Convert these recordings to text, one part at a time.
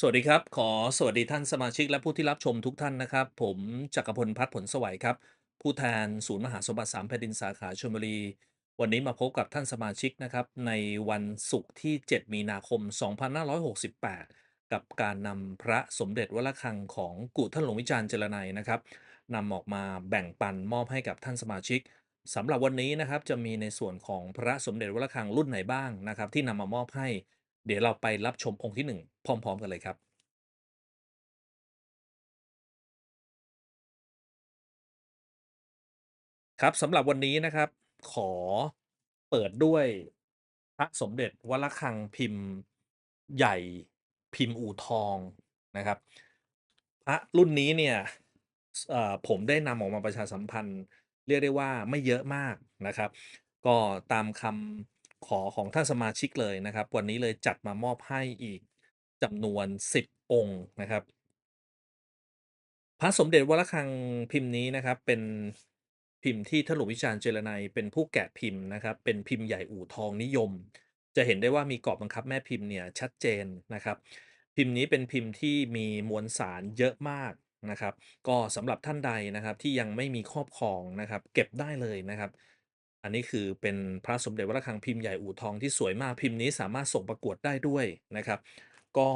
สวัสดีครับ ขอสวัสดีท่านสมาชิกและผู้ที่รับชมทุกท่านนะครับ ผมจักรพลพัฒน์ผลสวัยครับ ผู้แทนศูนย์มหาสมบัติสามแผ่นดินสาขาชลบุรี วันนี้มาพบกับท่านสมาชิกนะครับ ในวันศุกร์ที่ 7 มีนาคม 2568 กับการนำพระสมเด็จวัดระฆังของกุท่านหลวงวิจารณ์เจรไนัยนะครับนำออกมาแบ่งปันมอบให้กับท่านสมาชิกสำหรับวันนี้นะครับจะมีในส่วนของพระสมเด็จวัดระฆังรุ่นไหนบ้างนะครับ ที่นำมามอบให้ เดี๋ยวเราไปรับชมองค์ที่หนึ่งพร้อม ๆ กันเลยครับครับสำหรับวันนี้นะครับ ขอเปิดด้วยพระสมเด็จวัดระฆังพิมพ์ใหญ่พิมพ์อู่ทองนะครับพระรุ่นนี้เนี่ยผมได้นำออกมาประชาสัมพันธ์ เรียกได้ว่าไม่เยอะมากนะครับ ก็ตามคำ ขอของท่านสมาชิกเลยนะครับ วันนี้เลยจัดมามอบให้อีกจำนวน 10 องค์นะครับ พระสมเด็จวระฆังพิมพ์นี้นะครับ เป็นพิมพ์ที่ท่านหลวงวิชาญเจรนัยเป็นผู้แกะพิมพ์นะครับ เป็นพิมพ์ใหญ่อู่ทองนิยม จะเห็นได้ว่ามีกรอบบังคับแม่พิมพ์เนี่ยชัดเจนนะครับ พิมพ์นี้เป็นพิมพ์ที่มีมวลสารเยอะมากนะครับ ก็สำหรับท่านใดนะครับที่ยังไม่มีครอบครองนะครับ เก็บได้เลยนะครับ อันนี้คือเป็นพระสมเด็จวัดระฆังพิมพ์ใหญ่อู่ทองที่สวยมากพิมพ์นี้สามารถส่งประกวดได้ด้วยนะครับ ก็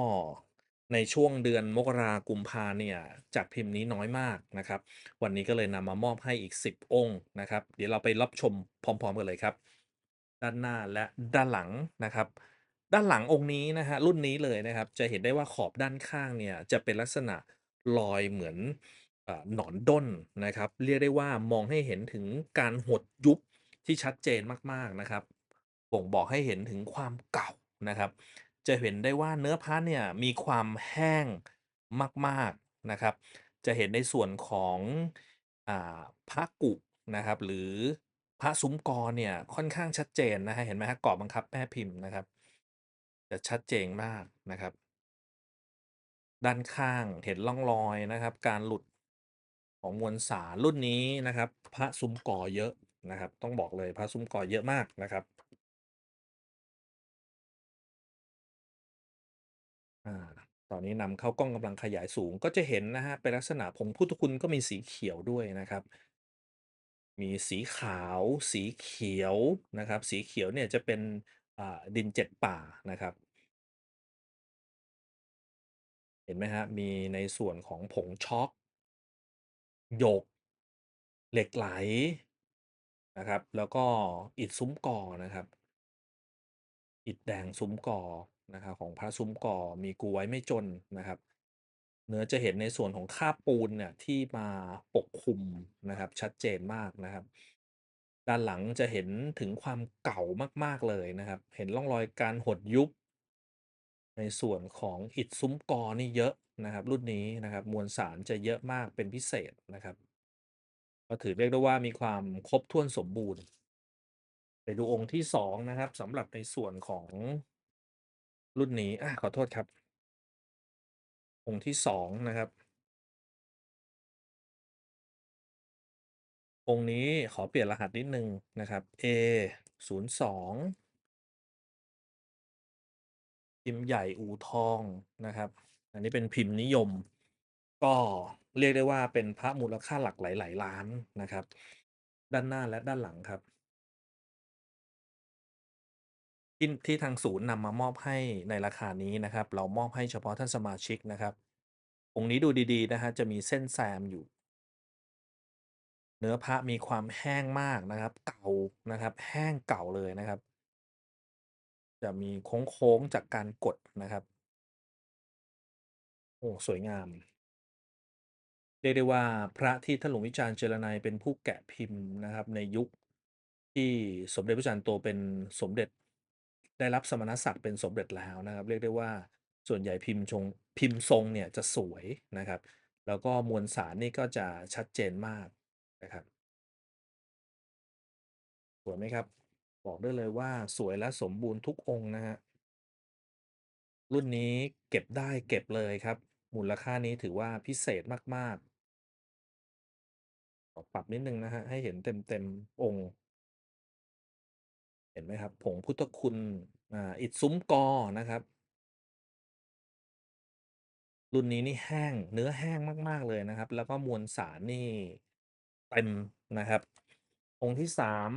ในช่วงเดือนมกรากุมภาเนี่ยจากพิมพ์นี้น้อยมากนะครับ วันนี้ก็เลยนำมามอบให้อีก 10 องค์นะครับ เดี๋ยวเราไปรับชมพร้อม ๆ กันเลยครับ ด้านหน้าและด้านหลังนะครับ ด้านหลังองค์นี้นะฮะรุ่นนี้เลยนะครับ จะเห็นได้ว่าขอบด้านข้างเนี่ยจะเป็นลักษณะรอยเหมือนอหนอนด้นนะครับ เรียกได้ว่ามองให้เห็นถึงการหดยุบ ที่ชัดเจนมากๆนะครับบ่งบอกให้เห็นถึงความเก่านะครับ จะเห็นได้ว่าเนื้อพระเนี่ยมีความแห้งมากๆนะครับ จะเห็นในส่วนของอพระกุนะครับ หรือพระซุ้มกอเนี่ยค่อนข้างชัดเจนนะฮะเห็นไหมครับกรอบบังคับแม่พิมพ์นะครับจะชัดเจนมากนะครับ ด้านข้างเห็นร่องรอยนะครับ การหลุดของมวลสารรุ่นนี้นะครับ พระซุ้มกอเยอะ นะครับ ต้องบอกเลยพระซุ้มก่อเยอะมากนะครับอาตอนนี้นำเข้ากล้องกำลังขยายสูงก็จะเห็นนะฮะเป็นลักษณะผงพุทธคุณก็มีสีเขียวด้วยนะครับ มีสีขาวสีเขียวนะครับ สีเขียวเนี่ยจะเป็นอ่าดินเจ็ดป่านะครับ เห็นไหมครับมีในส่วนของผงช็อกหยก เหล็กไหล นะครับ แล้วก็อิฐซุ้มก่อนะครับ อิฐแดงซุ้มก่อนะครับ ของพระซุ้มก่อมีกูไว้ไม่จนนะครับ เนื้อจะเห็นในส่วนของคราบปูนเนี่ยที่มาปกคลุมนะครับ ชัดเจนมากนะครับ ด้านหลังจะเห็นถึงความเก่ามากๆเลยนะครับ เห็นร่องรอยการหดยุบ ในส่วนของอิฐซุ้มกอนี่เยอะนะครับ รุ่นนี้นะครับ มวลสารจะเยอะมากเป็นพิเศษนะครับ ก็ถือเรียกได้ว่ามีความครบถ้วนสมบูรณ์ไปดูองค์ที่สองนะครับสำหรับในส่วนของรุ่นนี้อาขอโทษครับ องค์ที่2นะครับ องค์นี้ขอเปลี่ยนรหัสนิดหนึ่งนะครับ A 0 2พิมพ์ใหญ่อูทองนะครับ อันนี้เป็นพิมพ์นิยม ก็ เรียกได้ว่าเป็นพระมูลค่าหลักหลาย ๆ ล้านนะครับ ด้านหน้าและด้านหลังครับที่ที่ทางศูนย์นำมามอบให้ในราคานี้นะครับ เรามอบให้เฉพาะท่านสมาชิกนะครับ องค์นี้ดูดีๆนะครับจะมีเส้นแซมอยู่ เนื้อพระมีความแห้งมากนะครับ เก่านะครับ แห้งเก่าเลยนะครับ จะมีโค้งๆจากการกดนะครับ โอ้สวยงาม เรียกได้ว่าพระที่ท่านหลวงวิจารณ์เจรนัยเป็นผู้แกะพิมพ์นะครับ ในยุคที่สมเด็จพระจันทร์โตเป็นสมเด็จ ได้รับสมณศักดิ์เป็นสมเด็จแล้วนะครับ เรียกได้ว่าส่วนใหญ่พิมพ์ชงพิมพ์ทรงเนี่ยจะสวยนะครับ แล้วก็มวลสารนี่ก็จะชัดเจนมากนะครับสวยไหมครับ บอกได้เลยว่าสวยและสมบูรณ์ทุกองค์นะฮะรุ่นนี้เก็บได้เก็บเลยครับ มูลค่านี้ถือว่าพิเศษมาก ขอปรับนิดนึงนะฮะ ให้เห็นเต็มเต็มองค์ เห็นไหมครับ ผงพุทธคุณอ่าอิฐซุ้มกอนะครับ รุ่นนี้นี่แห้งเนื้อแห้งมาก ๆ เลยนะครับ แล้วก็มวลสารนี่เต็มนะครับ องค์ที่3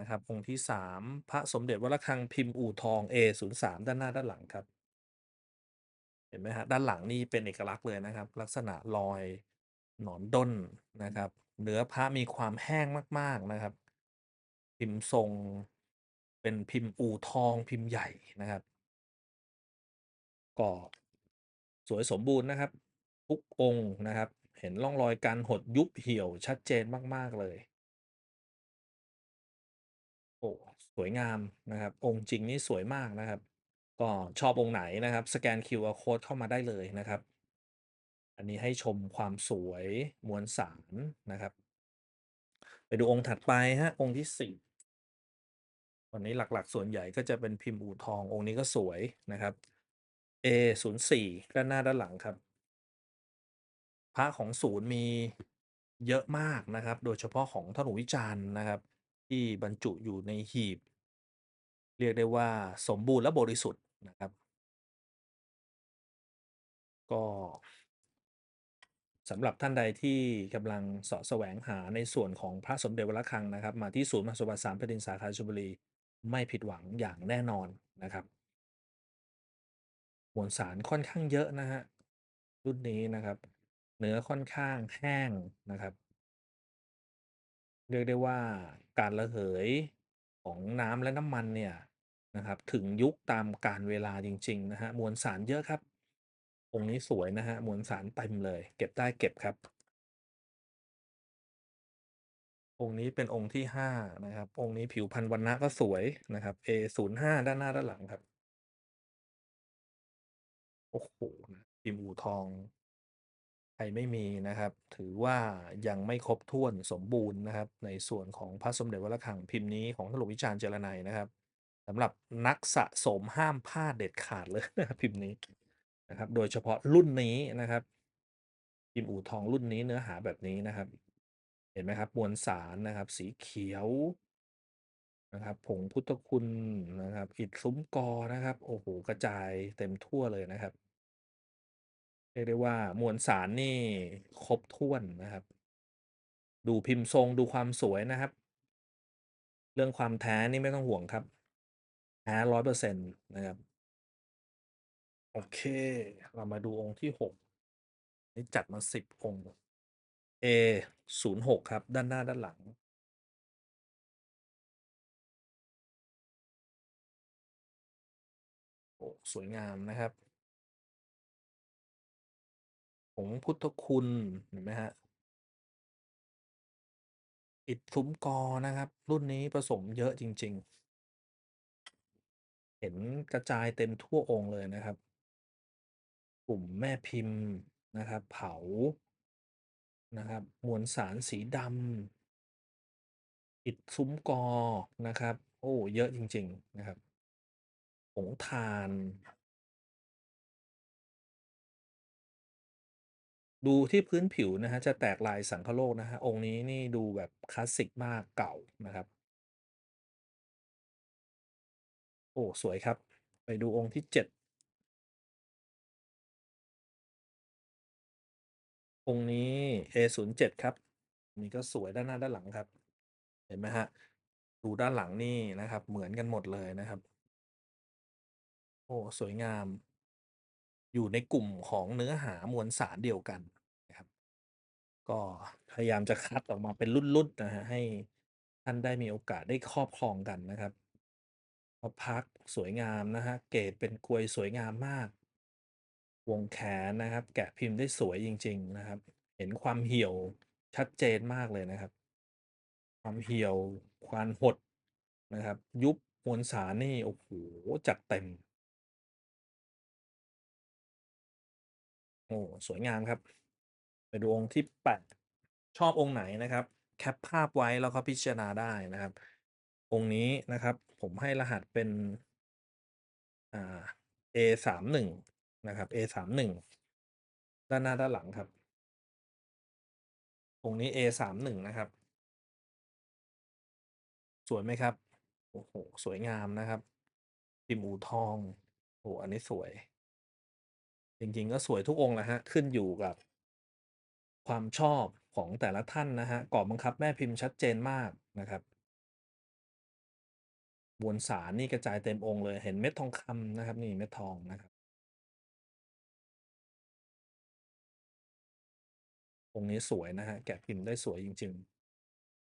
นะครับองค์ที่ 3 พระสมเด็จวัดระฆังพิมพ์อู่ทอง A03 ด้านหน้าด้านหลังครับ ห็นไหมครับด้านหลังนี่เป็นเอกลักษณ์เลยนะครับ ลักษณะรอยหนอนด้นนะครับ เนื้อพระมีความแห้งมาก ๆนะครับ พิมพ์ทรงเป็นพิมพ์อู่ทองพิมพ์ใหญ่นะครับก็สวยสมบูรณ์นะครับ ทุกองค์นะครับ เห็นร่องรอยการหดยุบเหี่ยวชัดเจนมาก ๆเลย โอ้สวยงามนะครับ องค์จริงนี่สวยมากนะครับ ก็ชอบองค์ไหนนะครับ สแกน QR Code เข้ามาได้เลยนะครับ อันนี้ให้ชมความสวยมวลสารนะครับ ไปดูองค์ถัดไปครับองค์ที่4วันนี้หลักๆ ส่วนใหญ่ก็จะเป็นพิมพ์อู่ทององค์นี้ก็สวยนะครับ A04 ด้านหน้าด้านหลังครับ พระของศูนย์มีเยอะมากนะครับ โดยเฉพาะของท่านหลวงวิจารณ์นะครับ ที่บรรจุอยู่ในหีบ เรียกได้ว่าสมบูรณ์และบริสุทธิ์นะครับ ก็สำหรับท่านใดที่กำลังสาะแสวงหาในส่วนของพระสมเด็จวระฆังนะครับ มาที่ศูนย์มหาสมบัติสามแผ่นดินสาขาชลบุรีไม่ผิดหวังอย่างแน่นอนนะครับมวลสารค่อนข้างเยอะนะครับรุ่นนี้นะครับ เนื้อค่อนข้างแห้งนะครับ เรียกได้ว่าการระเหย ของน้ำและน้ำมันเนี่ยนะครับถึงยุคตามกาลเวลาจริงๆนะครับมวลสารเยอะครับองค์นี้สวยนะครับมวลสารเต็มเลย เก็บได้เก็บครับ องค์นี้เป็นองค์ที่5นะครับ องค์นี้ผิวพรรณวรรณะก็สวยนะครับ A05 ด้านหน้าด้านหลังครับโอ้โฮพิมพ์อูทอง ใครไม่มีนะครับ ถือว่ายังไม่ครบถ้วนสมบูรณ์นะครับ ในส่วนของพระสมเด็จวัดระฆังพิมพ์นี้ของท่านหลวงวิจารณ์เจรไนยนะครับสำหรับนักสะสมห้ามพลาดเด็ดขาดเลยนะครับพิมพ์นี้นะครับ โดยเฉพาะรุ่นนี้นะครับ พิมพ์อู่ทองรุ่นนี้เนื้อหาแบบนี้นะครับ เห็นไหมครับมวลสารนะครับ สีเขียวนะครับผงพุทธคุณนะครับ อิฐซุ้มกอนะครับ โอ้โฮกระจายเต็มทั่วเลยนะครับ เรียกได้ว่ามวลสารนี่ครบถ้วนนะครับ ดูพิมพ์ทรงดูความสวยนะครับ เรื่องความแท้นี่ไม่ต้องห่วงครับแท้100%นะครับ โอเค เรามาดูองค์ที่6นี่จัดมา10องค์ A06 ครับ ด้านหน้าด้านหลัง โอ้สวยงามนะครับ ผงพุทธคุณเห็นไหมครับ?อิฐซุ้มกอนะครับ รุ่นนี้ผสมเยอะจริง ๆ เห็นกระจายเต็มทั่วองค์เลยนะครับ กลุ่มแม่พิมพ์นะครับ เผานะครับ มวลสารสีดำอิฐซุ้มกอนะครับ โอ้ เยอะจริง ๆ นะครับผงถ่าน ดูที่พื้นผิวนะครับจะแตกลายสังคโลกนะครับองค์นี้นี่ดูแบบคลาสสิกมากเก่านะครับ โอ้สวยครับ ไปดูองค์ที่7องค์นี้ A07 ครับนี่ก็สวยด้านหน้าด้านหลังครับ เห็นไหมครับ?ดูด้านหลังนี่นะครับ เหมือนกันหมดเลยนะครับ โอ้สวยงาม อยู่ในกลุ่มของเนื้อหามวลสารเดียวกันนะครับ ก็พยายามจะคัดออกมาเป็นรุ่นๆนะครับให้ท่านได้มีโอกาสได้ครอบครองกันนะครับพักสวยงามนะครับเกรดเป็นกรวยสวยงามมาก วงแขนนะครับ แกะพิมพ์ได้สวยจริง ๆ นะครับ เห็นความเหี่ยวชัดเจนมากเลยนะครับ ความเหี่ยวความหดนะครับ ยุบมวลสารนี่โอ้โฮจัดเต็ม อ้สวยงามครับ ไปดูองค์ที่8ชอบองค์ไหนนะครับ แคปภาพไว้แล้วก็พิจารณาได้นะครับ องค์นี้นะครับ ผมให้รหัสเป็นอ่า A31 นะครับ A31 ด้านหน้าด้านหลังครับ องค์นี้ A31 นะครับ สวยไหมครับ?โอ้โฮสวยงามนะครับพิมอูทอง โอ้อันนี้สวย จริงๆ ก็สวยทุกองค์แหละครับขึ้นอยู่กับความชอบของแต่ละท่านนะครับกรอบบังคับแม่พิมพ์ชัดเจนมากนะครับมวลสารนี่กระจายเต็มองค์เลยเห็นเม็ดทองคำนะครับ นี่เม็ดทองนะครับองค์นี้สวยนะครับแกะพิมพ์ได้สวยจริง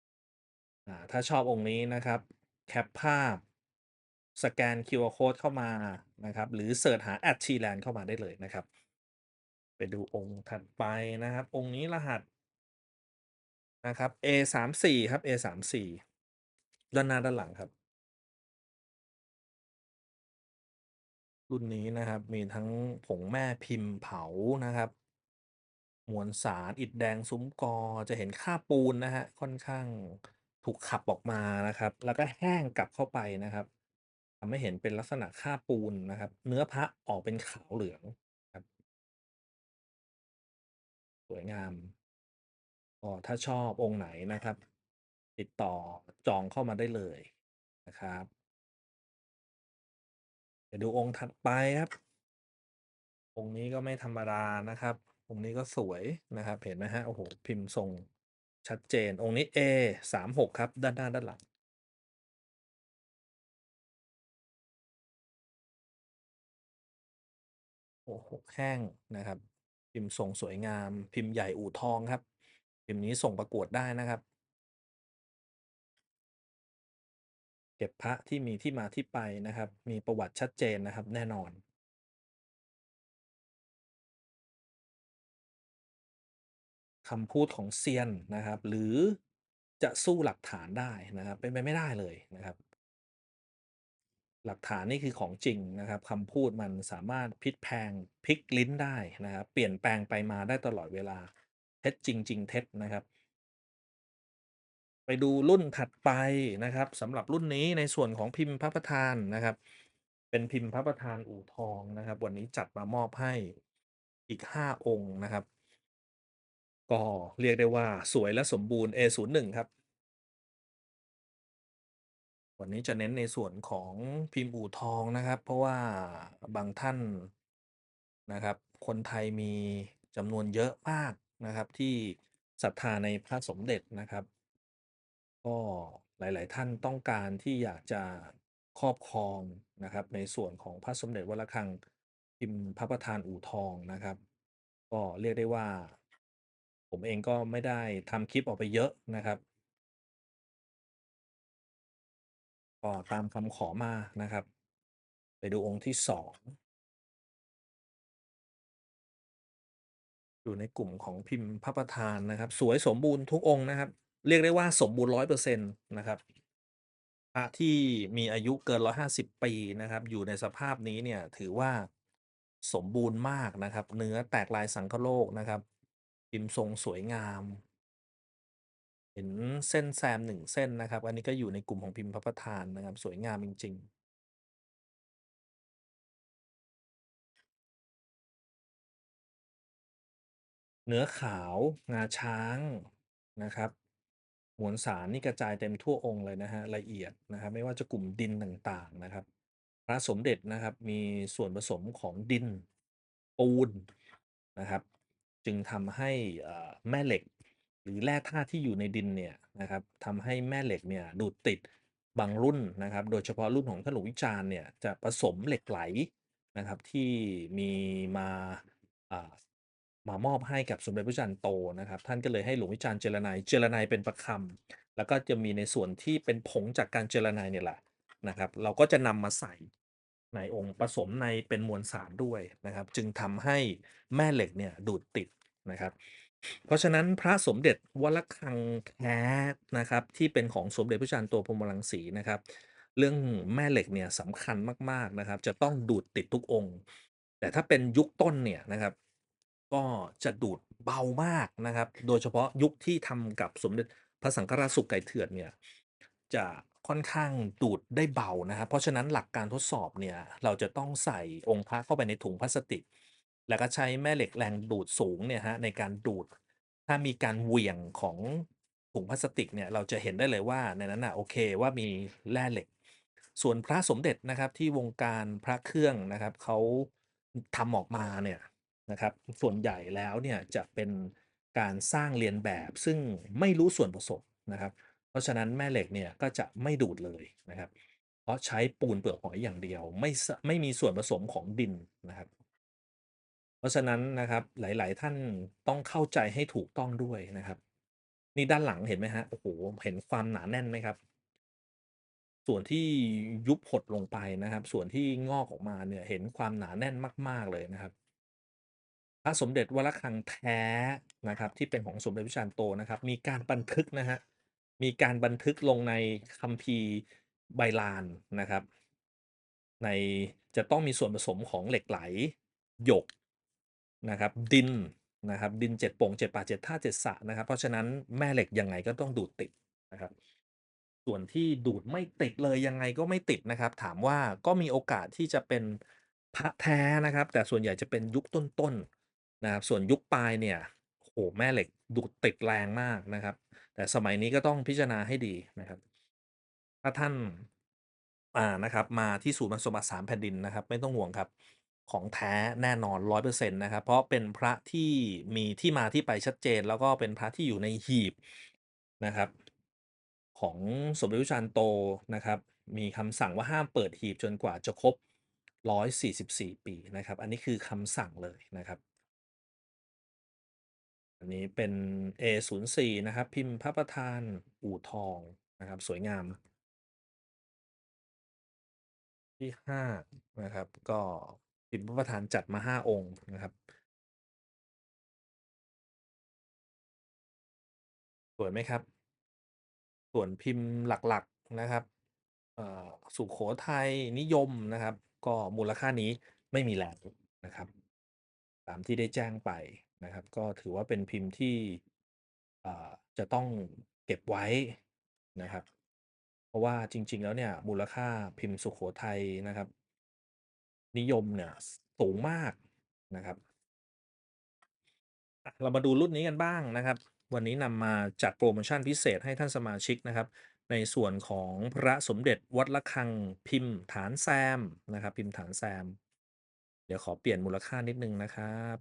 ๆ อ่าถ้าชอบองค์นี้นะครับ แคปภาพ สแกน QR Code เข้ามานะครับ หรือเซิร์ชหา @Thailand เข้ามาได้เลยนะครับ ไปดูองค์ถัดไปนะครับ องค์นี้รหัสนะครับ A34 ครับ A34 ด้านหน้าด้านหลังครับ รุ่นนี้นะครับ มีทั้งผงแม่พิมพ์เผานะครับ มวลสารอิฐแดงซุ้มกอจะเห็นคราปูนนะครับค่อนข้างถูกขับออกมานะครับ แล้วก็แห้งกลับเข้าไปนะครับ ทำให้เห็นเป็นลักษณะคราบปูนนะครับ เนื้อพระออกเป็นขาวเหลืองครับ สวยงามก็ถ้าชอบองค์ไหนนะครับ ติดต่อจองเข้ามาได้เลยนะครับไปดูองค์ถัดไปครับ องค์นี้ก็ไม่ธรรมดานะครับ องค์นี้ก็สวยนะครับ เห็นไหมครับโอ้โฮพิมพ์ทรงชัดเจนองค์นี้ A36 ครับ ด้านหน้าด้านหลัง โอ้โฮแห้งนะครับ พิมพ์ทรงสวยงาม พิมพ์ใหญ่อู่ทองครับ พิมพ์นี้ส่งประกวดได้นะครับ เก็บพระที่มีที่มาที่ไปนะครับ มีประวัติชัดเจนนะครับ แน่นอนคำพูดของเซียนนะครับ หรือจะสู้หลักฐานได้นะครับ เป็นไปไม่ได้เลยนะครับ หลักฐานนี่คือของจริงนะครับคำพูดมันสามารถพลิกแพงพลิกลิ้นได้นะครับเปลี่ยนแปลงไปมาได้ตลอดเวลา เท็จจริงจริงเท็จนะครับ ไปดูรุ่นถัดไปนะครับสำหรับรุ่นนี้ในส่วนของพิมพ์พระประธานนะครับ เป็นพิมพ์พระประธานอู่ทองนะครับ วันนี้จัดมามอบให้อีก 5 องค์นะครับ ก็เรียกได้ว่าสวยและสมบูรณ์ A01 ครับ วันนี้จะเน้นในส่วนของพิมพ์อู่ทองนะครับ เพราะว่าบางท่านนะครับ คนไทยมีจำนวนเยอะมากนะครับ ที่ศรัทธาในพระสมเด็จนะครับ ก็หลาย ๆ ท่านต้องการที่อยากจะครอบครองนะครับ ในส่วนของพระสมเด็จวัดระฆังพิมพ์พระประธานอู่ทองนะครับ ก็เรียกได้ว่า ผมเองก็ไม่ได้ทำคลิปออกไปเยอะนะครับ ก็ตามคำขอมานะครับ ไปดูองค์ที่2องอยู่ในกลุ่มของพิมพ์พระประธานนะครับ สวยสมบูรณ์ทุกองค์นะครับ เรียกได้ว่าสมบูรณ์100%นตนะครับพระที่มีอายุเกิน150ปีนะครับ อยู่ในสภาพนี้เนี่ยถือว่าสมบูรณ์มากนะครับ เนื้อแตกลายสังคโลกนะครับ พิมพ์ทรงสวยงาม เห็นเส้นแซม1เส้นนะครับ อันนี้ก็อยู่ในกลุ่มของพิมพ์พระประธานนะครับ สวยงามจริง ๆเนื้อขาวงาช้างนะครับมวลสารนี่กระจายเต็มทั่วองค์เลยนะครับละเอียดนะครับ ไม่ว่าจะกลุ่มดินต่างๆนะครับ พระสมเด็จนะครับมีส่วนผสมของดินปูนนะครับ จึงทำให้อ่อแม่เหล็ก หรือแร่ธาตุที่อยู่ในดินเนี่ยนะครับทำให้แม่เหล็กเนี่ยดูดติดบางรุ่นนะครับ โดยเฉพาะรุ่นของท่านหลวงวิจารณ์เนี่ยจะผสมเหล็กไหลนะครับที่มีมาอ่ามามอบให้กับสมเด็จพระจันทร์โตนะครับ ท่านก็เลยให้หลวงวิจารณ์เจรไนน์เจรไนน์เป็นประคำแล้วก็จะมีในส่วนที่เป็นผงจากการเจรไนน์เนี่ยแหละนะครับ เราก็จะนำมาใส่ในองค์ผสมในเป็นมวลสารด้วยนะครับ จึงทำให้แม่เหล็กเนี่ยดูดติดนะครับ เพราะฉะนั้นพระสมเด็จวัดระฆังแท้นะครับ ที่เป็นของสมเด็จพระจันทร์โตพรหมรังสีนะครับ เรื่องแม่เหล็กเนี่ยสำคัญมากๆนะครับ จะต้องดูดติดทุกองค์ แต่ถ้าเป็นยุคต้นเนี่ยนะครับ ก็จะดูดเบามากนะครับ โดยเฉพาะยุคที่ทำกับสมเด็จพระสังฆราชสุขไก่เถื่อนเนี่ยจะค่อนข้างดูดได้เบานะครับ เพราะฉะนั้นหลักการทดสอบเนี่ยเราจะต้องใส่องค์พระเข้าไปในถุงพลาสติก แล้วก็ใช้แม่เหล็กแรงดูดสูงเนี่ยครับในการดูด ถ้ามีการเหวี่ยงของถุงพลาสติกเนี่ยเราจะเห็นได้เลยว่าในนั้นน่ะโอเคว่ามีแร่เหล็ก ส่วนพระสมเด็จนะครับที่วงการพระเครื่องนะครับเขาทำออกมาเนี่ยนะครับส่วนใหญ่แล้วเนี่ยจะเป็นการสร้างเลียนแบบซึ่งไม่รู้ส่วนผสมนะครับ เพราะฉะนั้นแม่เหล็กเนี่ยก็จะไม่ดูดเลยนะครับ เพราะใช้ปูนเปลือกหอยอย่างเดียว ไม่สไม่มีส่วนผสมของดินนะครับ เพราะฉะนั้นนะครับหลาย ๆ ท่านต้องเข้าใจให้ถูกต้องด้วยนะครับ นี่ด้านหลังเห็นไหมครับ?โอ้โฮเห็นความหนาแน่นไหมครับ?ส่วนที่ยุบหดลงไปนะครับ ส่วนที่งอกออกมาเนี่ยเห็นความหนาแน่นมาก ๆ เลยนะครับพระสมเด็จวระฆังแท้นะครับ ที่เป็นของสมเด็จพระจันโตนะครับ มีการบันทึกนะครับมีการบันทึกลงในคัมภีร์ไบลานนะครับ ในจะต้องมีส่วนผสมของเหล็กไหลหยก นะครับดินนะครับดิน7โป่ง7ป่า7ธาตุ7สะนะครับ เพราะฉะนั้นแม่เหล็กยังไงก็ต้องดูดติดนะครับ ส่วนที่ดูดไม่ติดเลยยังไงก็ไม่ติดนะครับ ถามว่าก็มีโอกาสที่จะเป็นพระแท้นะครับ แต่ส่วนใหญ่จะเป็นยุคต้นๆนะครับ ส่วนยุคปลายเนี่ยโอ้แม่เหล็กดูดติดแรงมากนะครับ แต่สมัยนี้ก็ต้องพิจารณาให้ดีนะครับ ถ้าท่านอ่านะครับ มาที่ศูนย์มรรสมบัติ3แผ่นดินนะครับ ไม่ต้องห่วงครับ ของแท้แน่นอน100%นะครับ เพราะเป็นพระที่มีที่มาที่ไปชัดเจน แล้วก็เป็นพระที่อยู่ในหีบนะครับ ของสมเด็จพระจันทร์โตนะครับ มีคำสั่งว่าห้ามเปิดหีบจนกว่าจะครบ144 ปีนะครับ อันนี้คือคำสั่งเลยนะครับ อันนี้เป็น A04 นะครับ พิมพ์พระประธานอู่ทองนะครับ สวยงาม ที่ 5 นะครับ ก็ พิมพ์พระประธานจัดมา5องค์นะครับ สวยไหมครับ?ส่วนพิมพ์หลักๆนะครับสุโขทัยนิยมนะครับ ก็มูลค่านี้ไม่มีแล้วนะครับ ตามที่ได้แจ้งไปนะครับ ก็ถือว่าเป็นพิมพ์ที่จะต้องเก็บไว้นะครับ เพราะว่าจริง ๆ แล้วเนี่ยมูลค่าพิมพ์สุโขทัยนะครับ นิยมเนี่ยสูงมากนะครับ เรามาดูรุ่นนี้กันบ้างนะครับ วันนี้นำมาจัดโพรโมชั่นพิเศษให้ท่านสมาชิกนะครับ ในส่วนของพระสมเด็จวัดระฆังพิมพ์ฐานแซมนะครับ พิมพ์ฐานแซม เดี๋ยวขอเปลี่ยนมูลค่านิดนึงนะครับ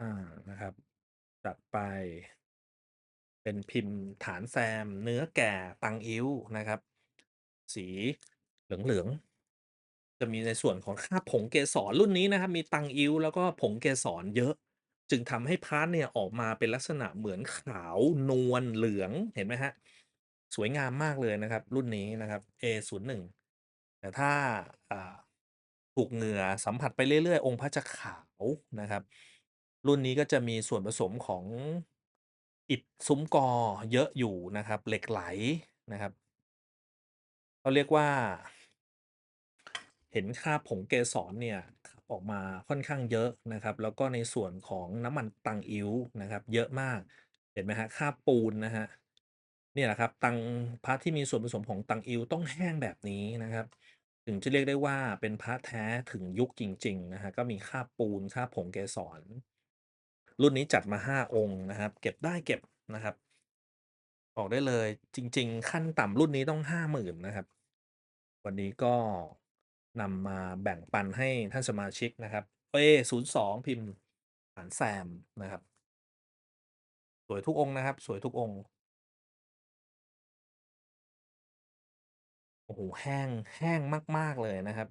อ่านะครับ จัดไปเป็นพิมพ์ฐานแซม เนื้อแก่ตังอิ้วนะครับ สีเหลืองๆ จะมีในส่วนของคราผงเกสรรุ่นนี้นะครับ มีตังอิ้วแล้วก็ผงเกสรเยอะ จึงทำให้พระเนี่ยออกมาเป็นลักษณะเหมือนขาวนวลเหลืองเห็นไหมครับ?สวยงามมากเลยนะครับ รุ่นนี้นะครับ A01 แต่ถ้าอ่าถูกเหงื่อสัมผัสไปเรื่อยๆ องค์พระจะขาวนะครับ รุ่นนี้ก็จะมีส่วนผสมของอิฐซุ้มกอเยอะอยู่นะครับ เหล็กไหลนะครับ เขาเรียกว่า เห็นคราผงเกสรเนี่ยออกมาค่อนข้างเยอะนะครับ แล้วก็ในส่วนของน้ำมันตังอิ้วนะครับ เยอะมากเห็นไหมครับ?คราปูนนะครับเนี่ยแหละครับตังพระที่มีส่วนผสมของตังอิ้วต้องแห้งแบบนี้นะครับ ถึงจะเรียกได้ว่าเป็นพระแท้ถึงยุคจริง ๆ นะครับก็มีคราปูนคราผงเกสรรุ่นนี้จัดมา 5 องค์นะครับ เก็บได้เก็บนะครับ บอกได้เลย จริง ๆ ขั้นต่ำรุ่นนี้ต้อง 50,000 นะครับ วันนี้ก็นำมาแบ่งปันให้ท่านสมาชิกนะครับ A02 พิมพ์ฐานแซมนะครับ สวยทุกองค์นะครับ สวยทุกองค์โอ้โฮแห้งแห้งมาก ๆ เลยนะครับ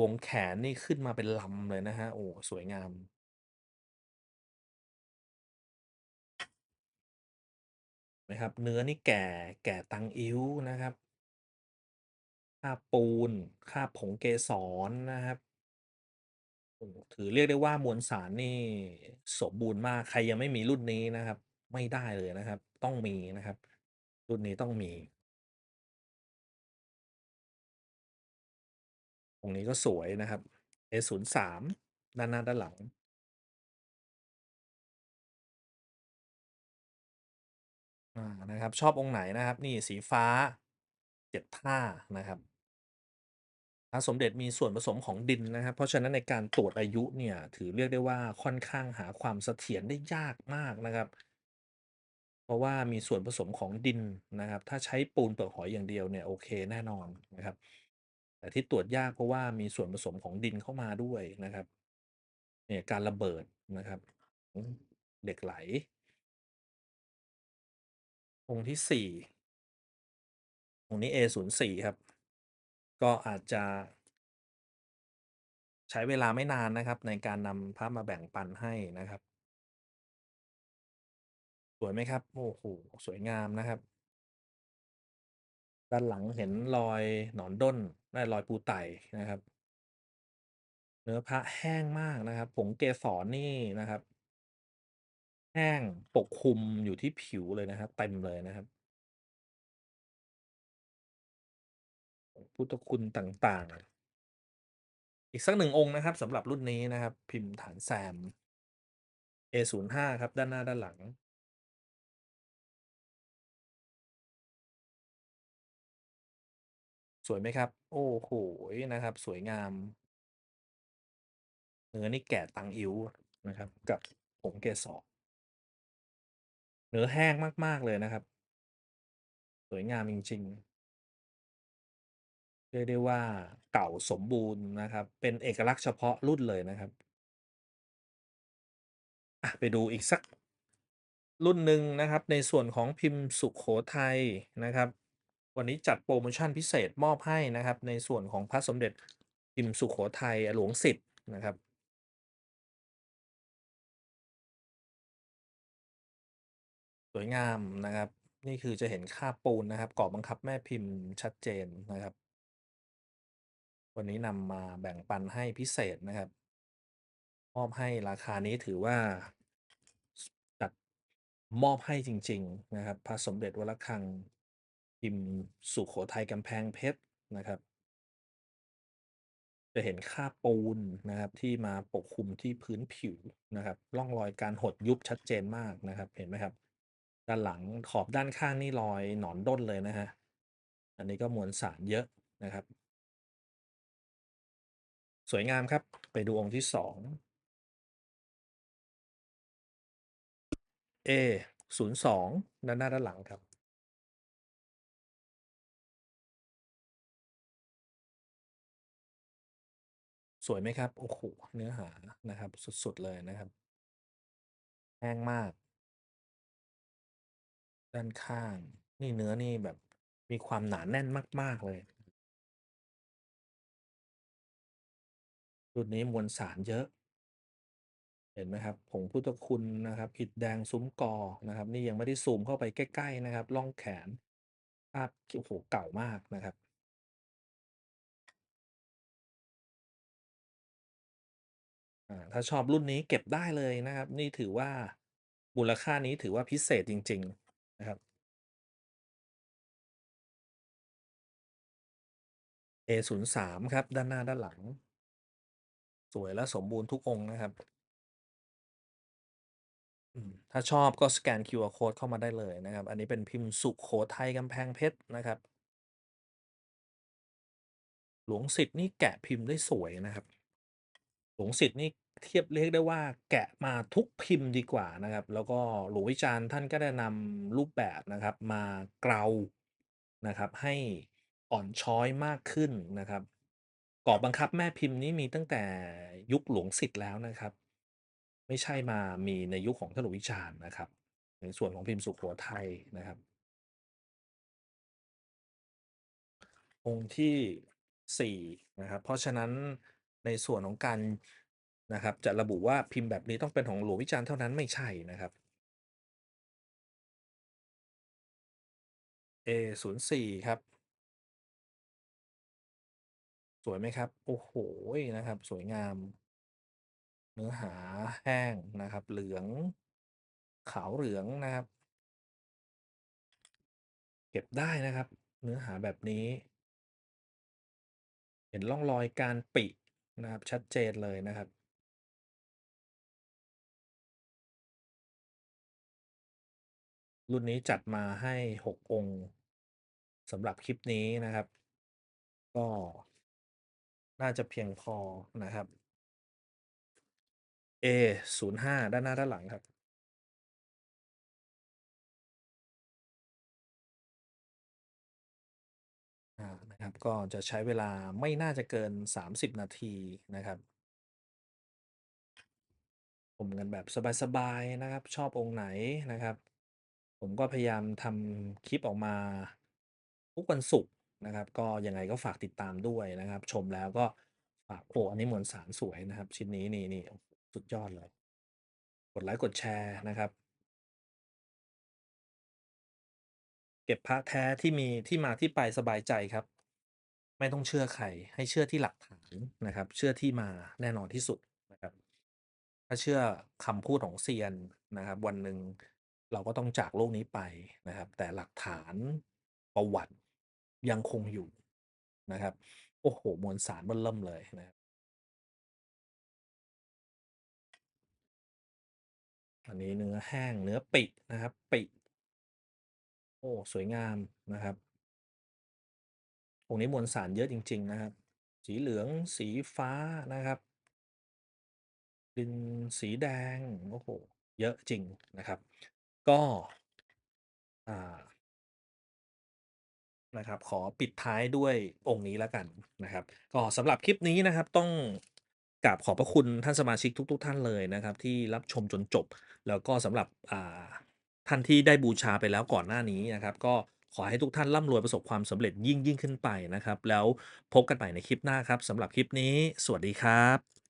วงแขนนี่ขึ้นมาเป็นลำเลยนะครับโอ้สวยงาม นะครับ เนื้อนี่แก่แก่ตังอิ้วนะครับคราปูนคราผงเกสรนะครับถือเรียกได้ว่ามวลสารนี่สมบูรณ์มากใครยังไม่มีรุ่นนี้นะครับ ไม่ได้เลยนะครับ ต้องมีนะครับ รุ่นนี้ต้องมีองนี้ก็สวยนะครับ A03 ด้านหน้าด้านหลัง อานะครับ ชอบองค์ไหนนะครับ นี่สีฟ้า7ท่านะครับพระสมเด็จมีส่วนผสมของดินนะครับ เพราะฉะนั้นในการตรวจอายุเนี่ย ถือเรียกได้ว่าค่อนข้างหาความเสถียรได้ยากมากนะครับ เพราะว่ามีส่วนผสมของดินนะครับ ถ้าใช้ปูนเปลือกหอยอย่างเดียวเนี่ยโอเคแน่นอนนะครับ แต่ที่ตรวจยากเพราะว่ามีส่วนผสมของดินเข้ามาด้วยนะครับ เนี่ยการระเบิดนะครับเหล็กไหล องค์ที่4องค์นี้ A04 ครับ ก็อาจจะใช้เวลาไม่นานนะครับ ในการนำพระมาแบ่งปันให้นะครับ สวยไหมครับ?โอ้โฮสวยงามนะครับ ด้านหลังเห็นรอยหนอนด้นได้รอยปูไต่นะครับ เนื้อพระแห้งมากนะครับ ผงเกสรนี่นะครับ แห้งปกคลุมอยู่ที่ผิวเลยนะครับ เต็มเลยนะครับ พุทธคุณต่าง ๆ อีกสัก1องค์นะครับสำหรับรุ่นนี้นะครับ พิมพ์ฐานแซม A05 ครับ ด้านหน้าด้านหลัง สวยไหมครับ?โอ้โฮนะครับ สวยงาม เนื้อนี่แกะตังอิ๋วนะครับ กับผงเกสร เนื้อแห้งมาก ๆ เลยนะครับ สวยงามจริง ๆ เรียกได้ว่าเก่าสมบูรณ์นะครับ เป็นเอกลักษณ์เฉพาะรุ่นเลยนะครับอะไปดูอีกสักรุ่นหนึ่งนะครับ ในส่วนของพิมพ์สุขโขทัยนะครับ วันนี้จัดโพรโมชั่นพิเศษมอบให้นะครับ ในส่วนของพระสมเด็จพิมพ์สุขโขทัยหลวงสิทธิ์นะครับ สวยงามนะครับ นี่คือจะเห็นคราบปูนนะครับกรอบบังคับแม่พิมพ์ชัดเจนนะครับ วันนี้นำมาแบ่งปันให้พิเศษนะครับมอบให้ราคานี้ถือว่าจัดมอบให้จริง ๆ นะครับ พระสมเด็จวระฆังพิมพ์สุโขทัยกำแพงเพชรนะครับ จะเห็นคราบปูนนะครับที่มาปกคลุมที่พื้นผิวนะครับ ร่องรอยการหดยุบชัดเจนมากนะครับ เห็นไหมครับ? ด้านหลังขอบด้านข้างนี่รอยหนอนด้นเลยนะครับอันนี้ก็มวลสารเยอะนะครับ สวยงามครับ ไปดูองค์ที่2 A02 ด้านหน้าด้านหลังครับ สวยไหมครับ?โอ้โฮเนื้อหานะครับ สุด ๆ เลยนะครับ แห้งมาก ด้านข้าง นี่เนื้อนี่แบบมีความหนาแน่นมาก ๆ เลยรุ่นนี้มวลสารเยอะ เห็นไหมครับ?ผงพุทธคุณนะครับอิฐแดงซุ้มกอนะครับ นี่ยังไม่ได้ซูมเข้าไปใกล้ ๆ นะครับร่องแขนภาพโอ้โฮเก่ามากนะครับถ้าชอบรุ่นนี้เก็บได้เลยนะครับ นี่ถือว่ามูลค่านี้ถือว่าพิเศษจริง ๆ นะครับ A03 ครับ ด้านหน้าด้านหลัง สวยและสมบูรณ์ทุกองค์นะครับ ถ้าชอบก็สแกน QR Code เข้ามาได้เลยนะครับ อันนี้เป็นพิมพ์สุโขทัยกำแพงเพชรนะครับ หลวงสิทธิ์นี่แกะพิมพ์ได้สวยนะครับ หลวงสิทธิ์นี่ เทียบเรียกได้ว่าแกะมาทุกพิมพ์ดีกว่านะครับ แล้วก็หลวงวิจารณ์ท่านก็ได้นำรูปแบบนะครับ มาเกลานะครับ ให้อ่อนช้อยมากขึ้นนะครับกรอบบังคับแม่พิมพ์นี้มีตั้งแต่ยุคหลวงสิทธิ์แล้วนะครับ ไม่ใช่มามีในยุคของท่านหลวงวิจารณ์นะครับ ในส่วนของพิมพ์สุโขทัยนะครับ องค์ที่4นะครับ เพราะฉะนั้นในส่วนของการ นะครับจะระบุว่าพิมพ์แบบนี้ต้องเป็นของหลวงวิจารณ์เท่านั้นไม่ใช่นะครับ A04 ครับ สวยไหมครับ?โอ้โฮนะครับ สวยงาม เนื้อหาแห้งนะครับ เหลือง ขาวเหลืองนะครับ เก็บได้นะครับ เนื้อหาแบบนี้ เห็นร่องรอยการปินะครับชัดเจนเลยนะครับ รุ่นนี้จัดมาให้6องค์สำหรับคลิปนี้นะครับ ก็น่าจะเพียงพอนะครับ A05 ด้านหน้าด้านหลังครับ นะครับ ก็จะใช้เวลาไม่น่าจะเกิน 30 นาทีนะครับชมกันแบบสบาย ๆ นะครับ ชอบองค์ไหนนะครับ ผมก็พยายามทำคลิปออกมาทุกวันศุกร์นะครับ ก็ยังไงก็ฝากติดตามด้วยนะครับ ชมแล้วก็ฝากโอ้อันนี้เหมวลสารสวยนะครับ ชิ้นนี้นี่ๆโอ้โฮสุดยอดเลย กดไลก์กดแชร์นะครับ เก็บพระแท้ที่มีที่มาที่ไปสบายใจครับ ไม่ต้องเชื่อใครให้เชื่อที่หลักฐานนะครับ เชื่อที่มาแน่นอนที่สุดนะครับ ถ้าเชื่อคำพูดของเซียนนะครับ วันหนึ่ง เราก็ต้องจากโลกนี้ไปนะครับ แต่หลักฐานประวัติยังคงอยู่นะครับ โอ้โฮมวลสารเบ้อเริ่มเลยนะครับอันนี้เนื้อแห้งเนื้อปินะครับ ปิ โอ้ สวยงามนะครับองนี้มวลสารเยอะจริง ๆ นะครับ สีเหลืองสีฟ้านะครับ ดินสีแดง โอ้โฮเยอะจริงนะครับ ก็ อ่า นะครับ ขอปิดท้ายด้วยองค์นี้แล้วกันนะครับ ก็สำหรับคลิปนี้นะครับ ต้องกราบขอบพระคุณท่านสมาชิกทุก ๆ ท่านเลยนะครับ ที่รับชมจนจบ แล้วก็สำหรับอ่าท่านที่ได้บูชาไปแล้วก่อนหน้านี้นะครับ ก็ขอให้ทุกท่านร่ำรวยประสบความสำเร็จยิ่งๆขึ้นไปนะครับ แล้วพบกันใหม่ในคลิปหน้าครับสำหรับคลิปนี้ สวัสดีครับ